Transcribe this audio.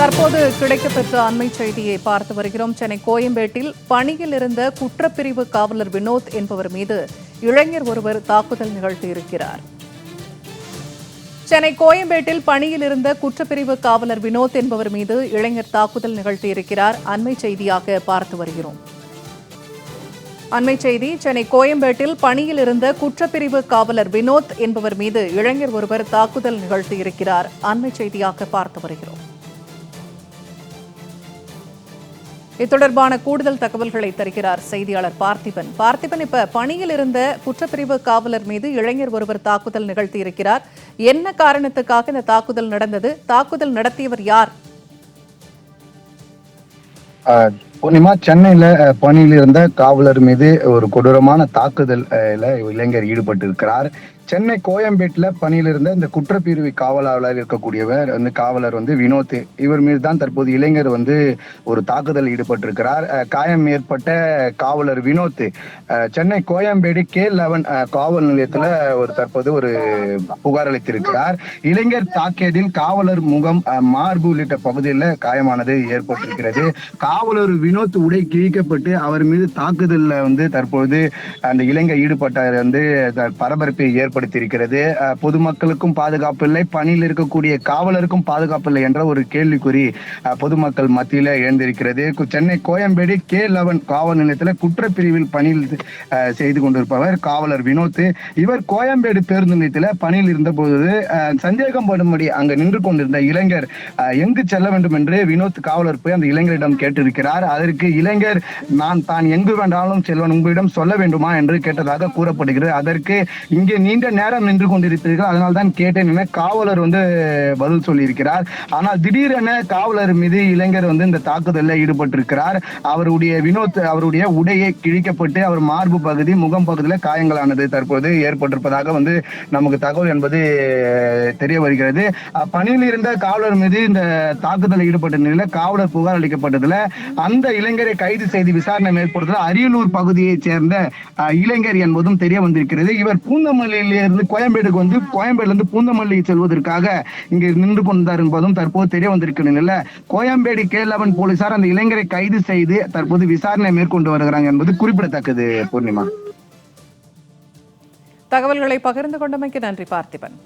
தற்போது கிடைக்கப்பெற்ற அண்மை செய்தியை பார்த்து வருகிறோம். சென்னை கோயம்பேட்டில் பணியில் இருந்த குற்றப்பிரிவு காவலர் வினோத் என்பவர் மீது இளைஞர் ஒருவர் தாக்குதல் நிகழ்த்தியிருக்கிறார். சென்னை கோயம்பேட்டில் பணியில் இருந்த குற்றப்பிரிவு காவலர் வினோத் என்பவர் மீது இளைஞர் தாக்குதல் நிகழ்த்தியிருக்கிறார். அண்மை செய்தியாக பார்த்து வருகிறோம். அண்மை செய்தி சென்னை கோயம்பேட்டில் பணியில் இருந்த குற்றப்பிரிவு காவலர் வினோத் என்பவர் மீது இளைஞர் ஒருவர் தாக்குதல் நிகழ்த்தியிருக்கிறார். அண்மை செய்தியாக பார்த்து வருகிறோம். இது தொடர்பான கூடுதல் தகவல்களை தருகிறார் செய்தியாளர் பார்த்திபன். பார்த்திபன் இப்ப பணியில் இருந்த குற்றப்பிரிவு காவலர் மீது இளைஞர் ஒருவர் தாக்குதல் நிகழ்த்தியிருக்கிறார். என்ன காரணத்துக்காக இந்த தாக்குதல் நடந்தது? தாக்குதல் நடத்தியவர் யார்? ஆஹ் பூர்ணிமா சென்னையில பணியில் இருந்த காவலர் மீது ஒரு கொடூரமான தாக்குதல் இளைஞர் ஈடுபட்டு இருக்கிறார் சென்னை கோயம்பேட்டில் பணியில் இருந்த இந்த குற்றப்பிரிவு காவலாளர் இருக்கக்கூடியவர் வந்து காவலர் வந்து வினோத். இவர் மீது தான் தற்போது இளைஞர் வந்து ஒரு தாக்குதல் ஈடுபட்டிருக்கிறார். காயம் ஏற்பட்ட காவலர் வினோத். சென்னை கோயம்பேடு கே லெவன் காவல் நிலையத்தில் ஒரு தற்போது ஒரு புகார் அளித்திருக்கிறார். இளைஞர் தாக்கியதில் காவலர் முகம் மார்பு உள்ளிட்ட பகுதியில் காயமானது ஏற்பட்டிருக்கிறது. காவலர் வினோத் உடை கிழிக்கப்பட்டு அவர் மீது தாக்குதலில் வந்து தற்போது அந்த இளைஞர் ஈடுபட்டார். வந்து பரபரப்பை ஏற்பட்டு ஏற்படுத்தியிருக்கிறது. பொதுமக்களுக்கும் பாதுகாப்பு இல்லை. பணியில் இருக்கக்கூடிய காவலருக்கும் பாதுகாப்பு இல்லை என்ற ஒரு கேள்விக்குறி பொதுமக்கள் மத்தியில் எழுந்திருக்கிறது. கு- சென்னை கோயம்பேடு கே லெவன் காவல் நிலையத்தில் குற்றப்பிரிவில் பணியில் செய்து கொண்டிருப்பவர் காவலர் வினோத் இவர் கோயம்பேடு பேருந்து நிலையத்தில் பணியில் இருந்தபோது சந்தேகம் படும்படி அங்கு நின்று கொண்டிருந்த இளைஞர் எங்கு செல்ல வேண்டும் என்று வினோத் காவலர் போய் அந்த இளைஞரிடம் கேட்டிருக்கிறார். அதற்கு இளைஞர் நான் தான் எங்கு வேண்டாலும் செல்வன் உங்களிடம் சொல்ல வேண்டுமா? என்று கேட்டதாக கூறப்படுகிறது. அதற்கு இங்கே நீண்ட நேரம் நின்று கொண்டிருப்பீர்கள். அதனால் தான் கேட்டேன் என காவலர் வந்து பதில் சொல்லியிருக்கிறார். ஆனால் திடீரென காவலர் மீது இளைஞர் வந்து இந்த தாக்குதலில் ஈடுபட்டிருக்கிறார். அவருடைய வினோத் அவருடைய உடையை கிழிக்கப்பட்டு அவர் மார்பு பகுதி முகம் பகுதியில் காயங்களானது தற்போது ஏற்பட்டிருப்பதாக வந்து நமக்கு தகவல் என்பது தெரிய வருகிறது. பணியில் இருந்த காவலர் மீது இந்த தாக்குதலில் ஈடுபட்ட நிலையில் காவலர் புகார் அளிக்கப்பட்டதுல அந்த இளைஞரை கைது செய்து விசாரணை மேற்கொள்வதில் அரியலூர் பகுதியைச் சேர்ந்த இளைஞர் என்பதும் தெரிய வந்திருக்கிறது. இவர் பூந்தமல்லியில் இருந்து கோயம்பேடுக்கு வந்து கோயம்பேடுல இருந்து பூந்தமல்லிக்கு செல்வதற்காக இங்கு நின்று கொண்டார் என்பதும் தற்போது தெரிய வந்திருக்கிற நிலையில கோயம்பேடு கே லெவன் போலீசார் அந்த இளைஞரை கைது செய்து தற்போது விசாரணை மேற்கொண்டு வருகிறாங்க என்பது குறிப்பிடத்தக்கது பூர்ணிமா. தகவல்களை பகிர்ந்து கொண்டமைக்கு நன்றி பார்த்திபன்.